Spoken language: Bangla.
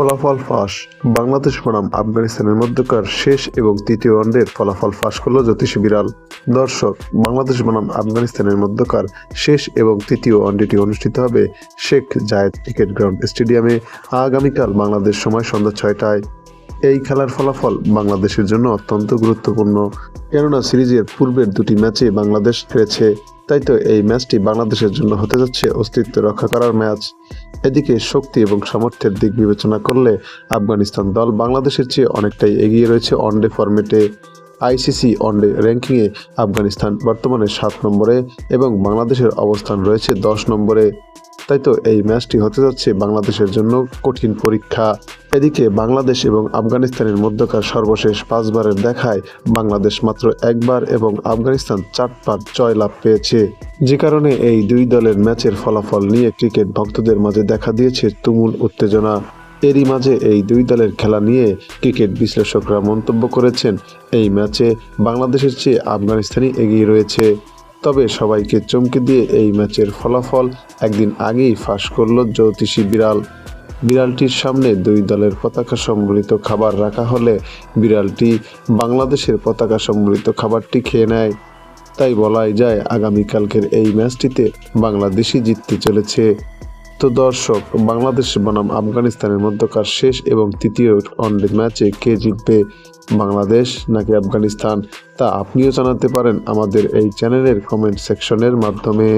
ফলাফল ফাঁস। বাংলাদেশ বনাম আফগানিস্তানের মধ্যকার শেষ এবং তৃতীয় ওয়ানডের ফলাফল ফাঁস করল জ্যোতিষ বিড়াল। দর্শক, বাংলাদেশ বনাম আফগানিস্তানের মধ্যকার শেষ এবং তৃতীয় ওয়ানডেটি অনুষ্ঠিত হবে শেখ জায়েদ ক্রিকেট গ্রাউন্ড স্টেডিয়ামে। আগামীকাল বাংলাদেশ সময় সন্ধ্যা ছয়টায়। এই খেলার ফলাফল বাংলাদেশের জন্য অত্যন্ত গুরুত্বপূর্ণ। কেননা সিরিজের পূর্বের দুটি ম্যাচে বাংলাদেশ হেরেছে, তাই তো এই ম্যাচটি বাংলাদেশের জন্য হতে যাচ্ছে অস্তিত্ব রক্ষা করার ম্যাচ। এদিকে শক্তি এবং সামর্থ্যের দিক বিবেচনা করলে আফগানিস্তান দল বাংলাদেশের চেয়ে অনেকটাই এগিয়ে রয়েছে ওয়ানডে ফরম্যাটে আইসিসি ওয়ানডে র্যাঙ্কিংয়ে আফগানিস্তান বর্তমানে সাত নম্বরে এবং বাংলাদেশের অবস্থান রয়েছে দশ নম্বরে। তাই তো এই ম্যাচটি হতে যাচ্ছে বাংলাদেশের জন্য কঠিন পরীক্ষা। এদিকে বাংলাদেশ এবং আফগানিস্তানের মধ্যকার সর্বশেষ পাঁচবারের দেখায় বাংলাদেশ মাত্র একবার এবং আফগানিস্তান চারবার জয় লাভ পেয়েছে। যে কারণে এই দুই দলের ম্যাচের ফলাফল নিয়ে ক্রিকেট ভক্তদের মাঝে দেখা দিয়েছে তুমুল উত্তেজনা। এরই মাঝে এই দুই দলের খেলা নিয়ে ক্রিকেট বিশ্লেষকরা মন্তব্য করেছেন, এই ম্যাচে বাংলাদেশের চেয়ে আফগানিস্তানই এগিয়ে রয়েছে। তবে সবাইকে চমকে দিয়ে এই ম্যাচের ফলাফল একদিন আগেই ফাঁস করল জ্যোতিষী বিড়াল। বিড়ালটির সামনে দুই দলের পতাকা সম্বলিত খাবার রাখা হলে বিড়ালটি বাংলাদেশের পতাকা সম্বলিত খাবারটি খেয়ে নেয়। তাই বলাই যায়, আগামীকালকের এই ম্যাচটিতে বাংলাদেশই জিততে চলেছে। তো দর্শক, বাংলাদেশ বনাম আফগানিস্তানের মধ্যকার শেষ এবং তৃতীয় ওয়ানডে ম্যাচে কে জিতবে বাংলাদেশ নাকি আফগানিস্তান? তা আপনিও জানাতে পারেন আমাদের এই চ্যানেলের কমেন্ট সেকশনের মাধ্যমে।